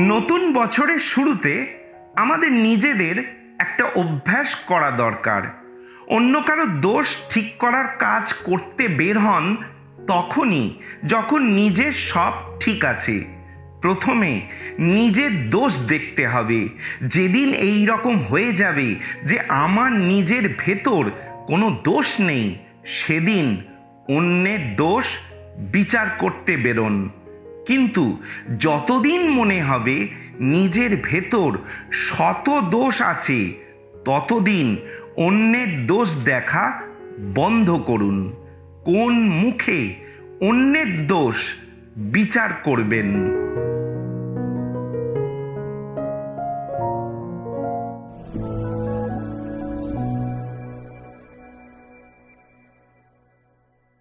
নতুন বছরের শুরুতে আমাদের নিজেদের একটা অভ্যাস করা দরকার। অন্য কারও দোষ ঠিক করার কাজ করতে বের হন তখনই, যখন নিজের সব ঠিক আছে। প্রথমে নিজের দোষ দেখতে হবে। যেদিন এই রকম হয়ে যাবে যে আমার নিজের ভেতর কোনো দোষ নেই, সেদিন অন্যের দোষ বিচার করতে বেরোন। কিন্তু যতদিন মনে হবে নিজের ভেতর শত দোষ আছে, ততদিন অন্যের দোষ দেখা বন্ধ করুন। কোন মুখে অন্যের দোষ বিচার করবেন।